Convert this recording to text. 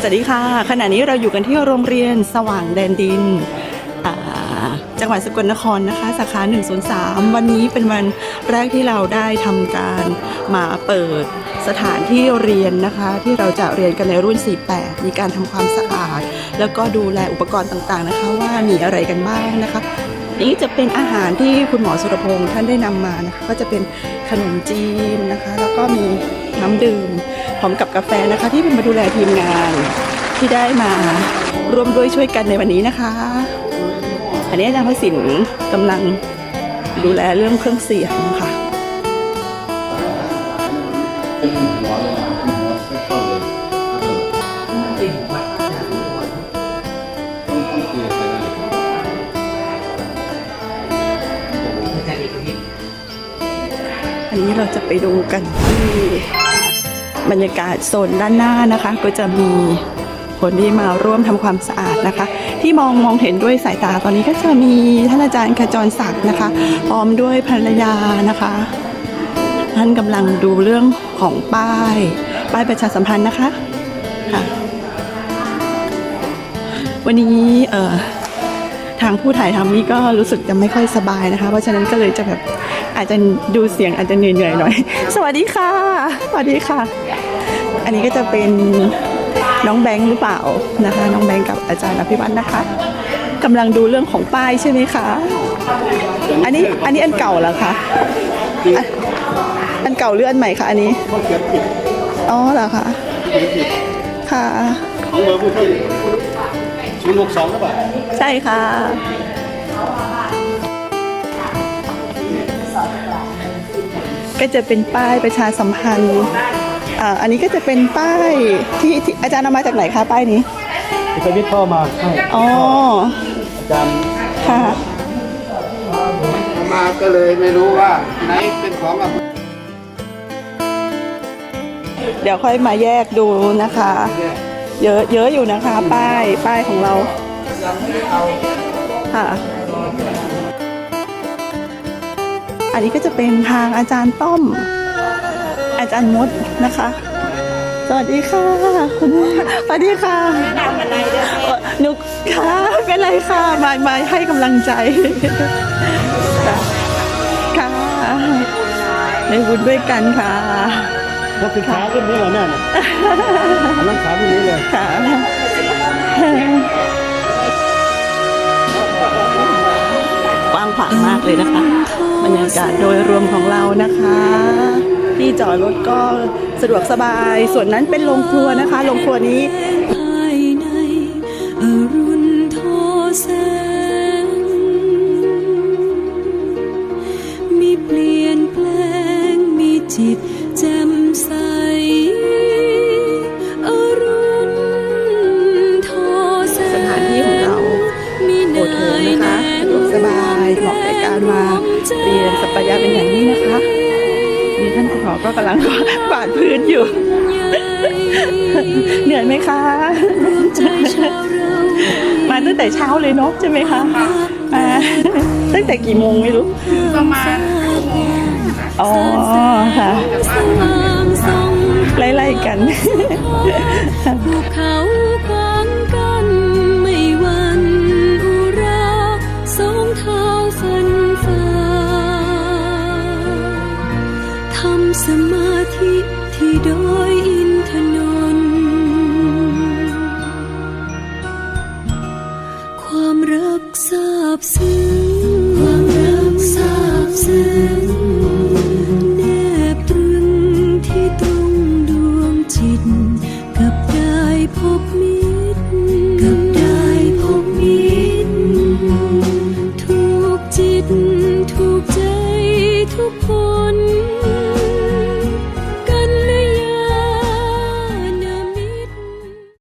สวัสดีค่ะ ขณะนี้เราอยู่กันที่โรงเรียนสว่างแดนดิน จังหวัดสกลนครนะคะ สาขา 103 วันนี้เป็นวันแรกที่เราได้ทำการมาเปิดสถานที่เรียนนะคะ ที่เราจะเรียนกันในรุ่น 48 มีการทำความสะอาด แล้วก็ดูแลอุปกรณ์ต่างๆนะคะ ว่ามีอะไรกันบ้างนะคะนี่จะเป็นอาหารที่คุณหมอสุรพงศ์ท่านได้นำมานะคะก็จะเป็นขนมจีนนะคะ แล้วก็มีน้ำดื่ม พร้อมกับกาแฟนะคะ ที่เป็นมาดูแลทีมงานที่ได้มาร่วมด้วยช่วยกันในวันนี้นะคะ อันนี้อาจารย์พระสินกำลังดูแลเรื่องเครื่องเสียงค่ะอันนี้เราจะไปดูกันที่ บรรยากาศโซนด้านหน้านะคะ ก็จะมีคนที่มาร่วมทำความสะอาดนะคะ ที่มองมองเห็นด้วยสายตาตอนนี้ก็จะมีท่านอาจารย์ขจรศักดิ์นะคะ พร้อมด้วยภรรยานะคะ ท่านกำลังดูเรื่องของป้าย ป้ายประชาสัมพันธ์นะคะค่ะวันนี้เอ่อทางผู้ถ่ายทำนี่ก็รู้สึกจะไม่ค่อยสบายนะคะ เพราะฉะนั้นก็เลยจะแบบอาจจะดูเสียงอาจจะเหนื่อยๆหน่อย สวัสดีค่ะ สวัสดีค่ะ อันนี้ก็จะเป็นน้องแบงค์หรือเปล่านะคะ น้องแบงค์กับอาจารย์อภิวัฒน์นะคะกำลังดูเรื่องของป้ายใช่ไหมคะ อันนี้อันนี้อันเก่าเหรอคะอันอันเก่าหรืออันใหม่คะอันนี้อ๋อเหรอคะเขียนผิดค่ะของเบอร์ผู้ที่ศูนย์หกสองหรือเปล่าใช่ค่ะก็จะเป็นป้ายประชาสัมพันธ์ อ่าอันนี้ก็จะเป็นป้ายที่ที่อาจารย์เอามาจากไหนคะป้ายนี้ที่ไปวิทย์พ่อมาให้อ๋ออาจารย์ค่ะมาก็เลยไม่รู้ว่าไหนเป็นของกับเดี๋ยวค่อยมาแยกดูนะคะ เยอะเยอะอยู่นะคะ ป้ายป้ายของเราค่ะอันนี้ก็จะเป็นทางอาจารย์ต้อม อาจารย์มดนะคะ สวัสดีค่ะ คุณสวัสดีค่ะหนุกค่ะไม่เป็นไรค่ะมามาให้กำลังใจ ค่ะในบุญด้วยกันค่ะนักศึกษาขึ้นนี้เหรอแม่เนี่ยเอานักศึกษาขึ้นนี้เลยค่ะกว้างขวางมากเลยนะคะ บรรยากาศโดยรวมของเรานะคะ ที่จอดรถก็สะดวกสบาย ส่วนนั้นเป็นโรงครัวนะคะโรงครัวนี้ภายในอรุณทอแสงมีเปลี่ยนแปลงมีจิตแจ่มใสอรุณทอแสงสถานที่ของเรามีโอโถงนะคะสะดวกสบายเหมาะในการมาเรียนสัปยะเป็นอย่างยิ่งนะคะ นี่ท่านคุณหมอก็กำลังกวาดพื้นอยู่ เหนื่อยไหมคะใจชาวเรามาตั้งแต่เช้าเลยเนาะใช่ไหมคะมาตั้งแต่กี่โมงไม่รู้ ประมาณอ๋อค่ะสว่างส่องไล่ๆกันภูเขา ทิศที่โดยอินทนนความรักซาบซึ้งความรักซาบซึ้งแนบตรึงที่ตรงดวงจิต กับได้พบมิตรกับได้พบมิตรทุกจิตทุกใจทุกคน